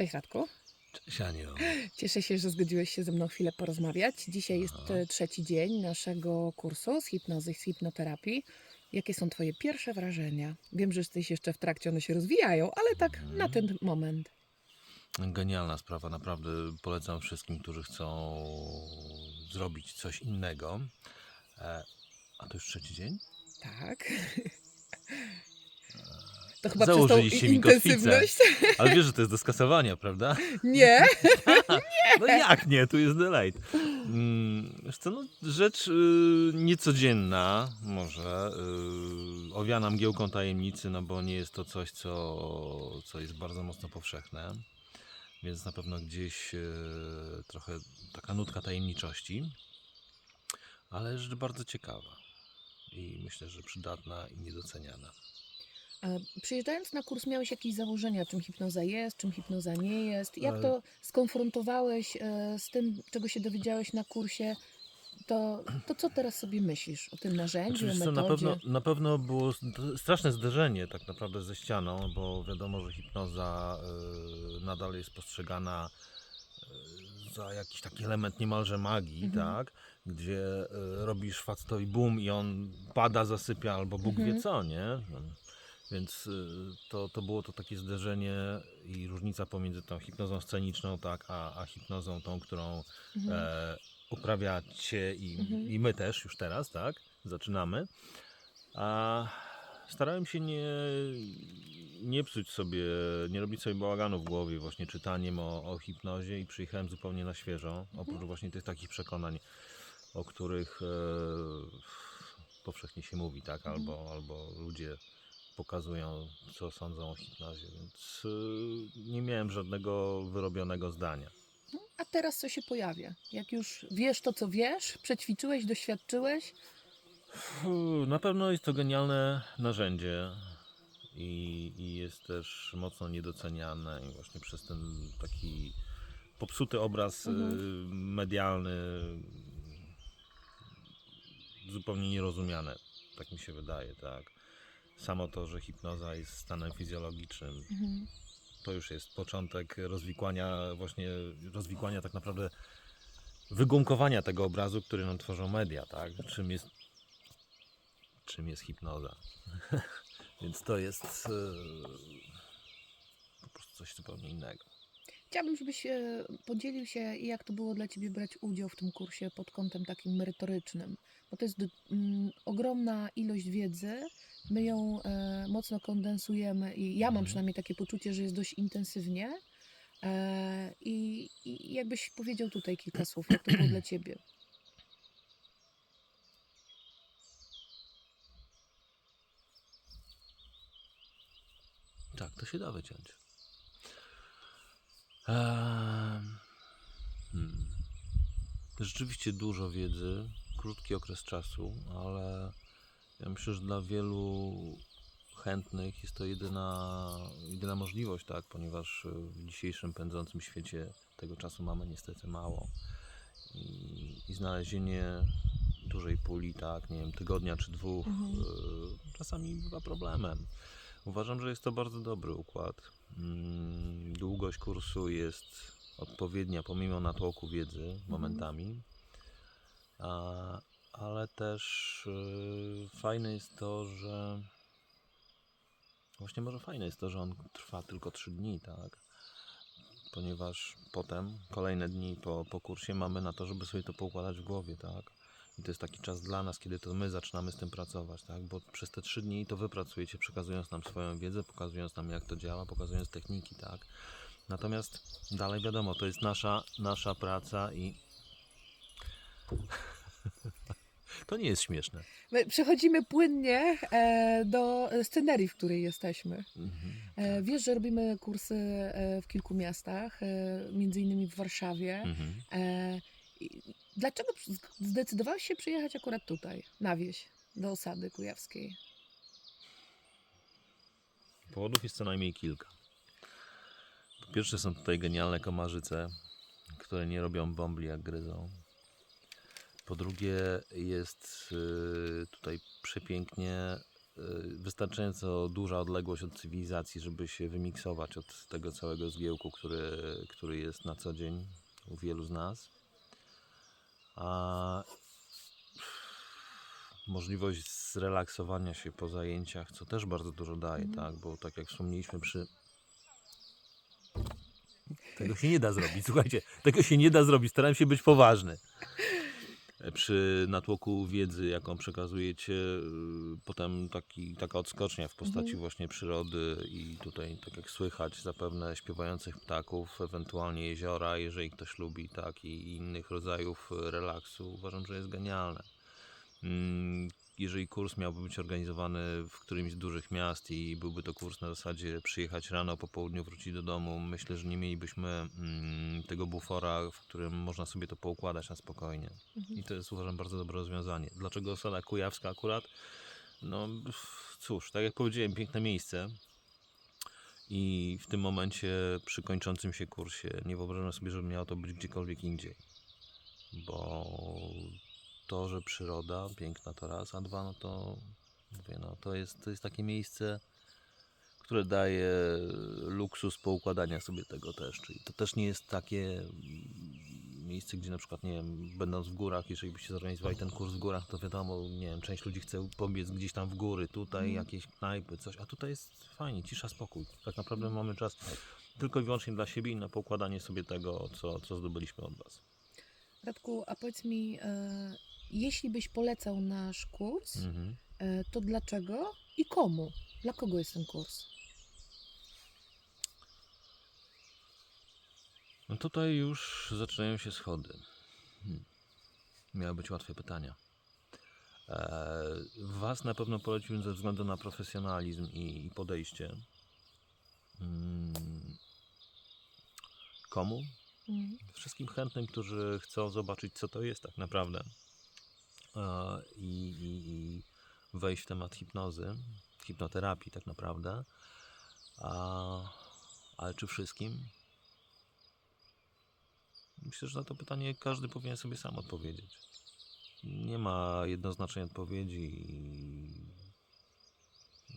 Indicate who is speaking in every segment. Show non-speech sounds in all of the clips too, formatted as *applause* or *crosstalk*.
Speaker 1: Cześć Radku.
Speaker 2: Cześć Aniu. *gasps*
Speaker 1: Cieszę się, że zgodziłeś się ze mną chwilę porozmawiać. Dzisiaj jest
Speaker 2: Aha.
Speaker 1: e, trzeci dzień naszego kursu z hipnozy i z hipnoterapii. Jakie są Twoje pierwsze wrażenia? Wiem, że jesteś jeszcze w trakcie, one się rozwijają, ale tak
Speaker 2: Mhm.
Speaker 1: na ten moment.
Speaker 2: Genialna sprawa, naprawdę polecam wszystkim, którzy chcą zrobić coś innego. E, a to już trzeci dzień?
Speaker 1: Tak. *laughs* To chyba przez tą
Speaker 2: Założyliście mi kotwicę.
Speaker 1: intensywność. *laughs*
Speaker 2: Ale wiesz, że to jest do skasowania, prawda?
Speaker 1: Nie. *laughs*
Speaker 2: No jak nie, tu jest delay. Mm, Wiesz co, no, rzecz y, niecodzienna może, y, owiana mgiełką tajemnicy, no bo nie jest to coś, co, co jest bardzo mocno powszechne, więc na pewno gdzieś y, trochę taka nutka tajemniczości, ale rzecz bardzo ciekawa i myślę, że przydatna i niedoceniana.
Speaker 1: E, Przyjeżdżając na kurs, miałeś jakieś założenia, czym hipnoza jest, czym hipnoza nie jest? Jak
Speaker 2: E.
Speaker 1: to skonfrontowałeś e, z tym, czego się dowiedziałeś na kursie? To, to co teraz sobie myślisz o tym narzędziu, o
Speaker 2: Znaczy, na
Speaker 1: metodzie?
Speaker 2: pewno, na pewno było straszne zderzenie tak naprawdę ze ścianą, bo wiadomo, że hipnoza nadal jest postrzegana za jakiś taki element niemalże magii,
Speaker 1: Mhm.
Speaker 2: tak? Gdzie robisz facetowi bum i on pada, zasypia albo Bóg
Speaker 1: Mhm.
Speaker 2: wie co, nie? Więc y, to, to było to takie zderzenie i różnica pomiędzy tą hipnozą sceniczną, tak, a, a hipnozą tą, którą
Speaker 1: Mhm.
Speaker 2: e, uprawiacie i,
Speaker 1: Mhm.
Speaker 2: i my też już teraz, tak? Zaczynamy. A starałem się nie, nie psuć sobie, nie robić sobie bałaganu w głowie właśnie czytaniem o, o hipnozie i przyjechałem zupełnie na świeżo, oprócz właśnie tych takich przekonań, o których e, powszechnie się mówi, tak?
Speaker 1: Mhm.
Speaker 2: Albo, albo ludzie pokazują, co sądzą o hipnozie, więc e, nie miałem żadnego wyrobionego zdania.
Speaker 1: A teraz co się pojawia? Jak już wiesz to, co wiesz, przećwiczyłeś, doświadczyłeś,
Speaker 2: Na pewno jest to genialne narzędzie i, i jest też mocno niedoceniane i właśnie przez ten taki popsuty obraz
Speaker 1: Mhm.
Speaker 2: y, medialny zupełnie nierozumiane, tak mi się wydaje, tak. Samo to, że hipnoza jest stanem fizjologicznym,
Speaker 1: Mhm.
Speaker 2: to już jest początek rozwikłania, właśnie rozwikłania tak naprawdę wygumkowania tego obrazu, który nam tworzą media, tak? Czym jest, czym jest hipnoza. *laughs* Więc to jest e, po prostu coś zupełnie innego.
Speaker 1: Chciałabym, żebyś e, podzielił się, jak to było dla Ciebie brać udział w tym kursie pod kątem takim merytorycznym, bo to jest mm, ogromna ilość wiedzy, my ją e, mocno kondensujemy i ja mam
Speaker 2: Mhm.
Speaker 1: przynajmniej takie poczucie, że jest dość intensywnie e, i, i jakbyś powiedział tutaj kilka słów, jak to było dla Ciebie.
Speaker 2: Tak, to się da wyciąć. Ehm, hmm. Rzeczywiście dużo wiedzy, krótki okres czasu, ale ja myślę, że dla wielu chętnych jest to jedyna, jedyna możliwość, tak, ponieważ w dzisiejszym pędzącym świecie tego czasu mamy niestety mało. I, i znalezienie dużej puli, tak, nie wiem, tygodnia czy dwóch,
Speaker 1: Mhm.
Speaker 2: e, czasami bywa problemem. Uważam, że jest to bardzo dobry układ. Mm, Długość kursu jest odpowiednia pomimo natłoku wiedzy momentami. A, ale też y, fajne jest to, że właśnie może fajne jest to, że on trwa tylko 3 dni, tak? Ponieważ potem kolejne dni po, po kursie mamy na to, żeby sobie to poukładać w głowie, tak? I to jest taki czas dla nas, kiedy to my zaczynamy z tym pracować, tak? Bo przez te trzy dni to wy pracujecie, przekazując nam swoją wiedzę, pokazując nam, jak to działa, pokazując techniki, tak? Natomiast dalej wiadomo, to jest nasza, nasza praca i to nie jest śmieszne.
Speaker 1: My przechodzimy płynnie e, do scenerii, w której jesteśmy.
Speaker 2: Mhm,
Speaker 1: E,
Speaker 2: tak.
Speaker 1: wiesz, że robimy kursy e, w kilku miastach, między innymi w Warszawie.
Speaker 2: Mhm.
Speaker 1: Dlaczego zdecydowałeś się przyjechać akurat tutaj, na wieś, do osady kujawskiej?
Speaker 2: Powodów jest co najmniej kilka. Po pierwsze są tutaj genialne komarzyce, które nie robią bombli jak gryzą. Po drugie jest y, tutaj przepięknie y, wystarczająco duża odległość od cywilizacji, żeby się wymiksować od tego całego zgiełku, który, który jest na co dzień u wielu z nas. A możliwość zrelaksowania się po zajęciach, co też bardzo dużo daje,
Speaker 1: Mhm.
Speaker 2: tak? Bo tak jak wspomnieliśmy przy. Tego się nie da zrobić, słuchajcie, tego się nie da zrobić. Staram się być poważny. Przy natłoku wiedzy, jaką przekazujecie, y, potem taki, taka odskocznia w postaci
Speaker 1: Mhm.
Speaker 2: właśnie przyrody i tutaj, tak jak słychać, zapewne śpiewających ptaków, ewentualnie jeziora, jeżeli ktoś lubi, tak, i innych rodzajów relaksu, uważam, że jest genialne. Jeżeli kurs miałby być organizowany w którymś z dużych miast i byłby to kurs na zasadzie przyjechać rano, po południu wrócić do domu, myślę, że nie mielibyśmy mm, tego bufora, w którym można sobie to poukładać na spokojnie.
Speaker 1: Mhm.
Speaker 2: I to jest uważam bardzo dobre rozwiązanie. Dlaczego sala kujawska akurat? No cóż, tak jak powiedziałem, piękne miejsce. I w tym momencie przy kończącym się kursie nie wyobrażam sobie, żeby miało to być gdziekolwiek indziej. Bo to, że przyroda piękna to raz, a dwa, no to mówię, no to jest, to jest takie miejsce, które daje luksus poukładania sobie tego też. Czyli to też nie jest takie mm, miejsce, gdzie na przykład, nie wiem, będąc w górach, jeżeli byście zorganizowali ten kurs w górach, to wiadomo, nie wiem, część ludzi chce pobiec gdzieś tam w góry, tutaj
Speaker 1: Mhm.
Speaker 2: jakieś knajpy, coś, a tutaj jest fajnie, cisza, spokój. Tak naprawdę mamy czas tylko i wyłącznie dla siebie i na poukładanie sobie tego, co, co zdobyliśmy od Was.
Speaker 1: Radku, a powiedz mi, e, jeśli byś polecał nasz kurs,
Speaker 2: Mhm.
Speaker 1: e, to dlaczego i komu? Dla kogo jest ten kurs?
Speaker 2: No tutaj już zaczynają się schody. Hmm. Miały być łatwe pytania. Eee, was na pewno poleciłbym ze względu na profesjonalizm i, podejście. Mm. Komu?
Speaker 1: Mhm.
Speaker 2: Wszystkim chętnym, którzy chcą zobaczyć, co to jest tak naprawdę. Eee, I, i, i wejść w temat hipnozy, hipnoterapii tak naprawdę. A, ale czy wszystkim? Myślę, że na to pytanie każdy powinien sobie sam odpowiedzieć. Nie ma jednoznacznej odpowiedzi i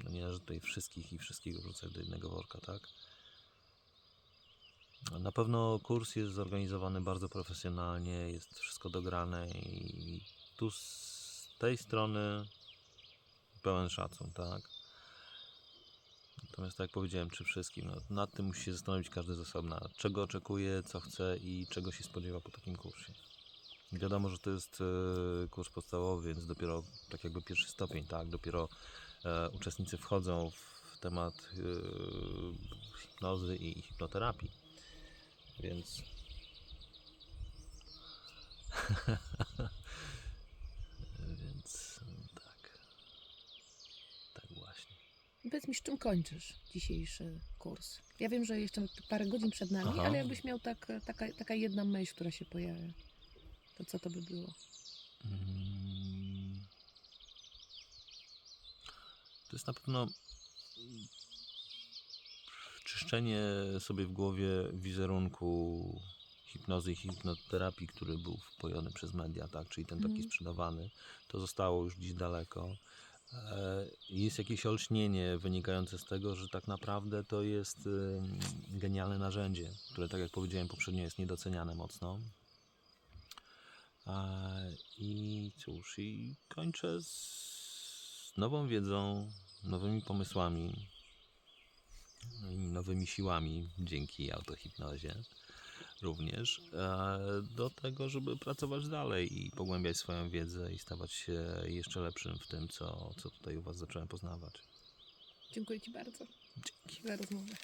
Speaker 2: no nie należy tutaj wszystkich i wszystkiego wrzucać do jednego worka, tak? Na pewno kurs jest zorganizowany bardzo profesjonalnie, jest wszystko dograne i tu z tej strony pełen szacun, tak? Natomiast tak jak powiedziałem, czy wszystkim, no, nad tym musi się zastanowić każdy z osobna, czego oczekuje, co chce i czego się spodziewa po takim kursie. Wiadomo, że to jest e, kurs podstawowy, więc dopiero tak jakby pierwszy stopień, tak? Dopiero e, uczestnicy wchodzą w temat e, hipnozy i hipnoterapii. Więc więc *laughs* *laughs* tak. Tak właśnie.
Speaker 1: Powiedz mi, z czym kończysz dzisiejszy kurs? Ja wiem, że jeszcze parę godzin przed nami,
Speaker 2: Aha.
Speaker 1: ale jakbyś miał tak, taka, taka jedna myśl, która się pojawia, to co to by było?
Speaker 2: Mm. To jest na pewno mm, czyszczenie sobie w głowie wizerunku hipnozy i hipnoterapii, który był wpojony przez media, tak? czyli ten taki
Speaker 1: Mhm.
Speaker 2: sprzedawany. To zostało już gdzieś daleko. E, Jest jakieś olśnienie wynikające z tego, że tak naprawdę to jest genialne narzędzie, które, tak jak powiedziałem poprzednio, jest niedoceniane mocno. A, I cóż, i kończę z nową wiedzą, nowymi pomysłami i nowymi siłami dzięki autohipnozie również e, do tego, żeby pracować dalej i pogłębiać swoją wiedzę i stawać się jeszcze lepszym w tym, co, co tutaj u Was zacząłem poznawać.
Speaker 1: Dziękuję Ci bardzo
Speaker 2: Dzięki.
Speaker 1: za rozmowę.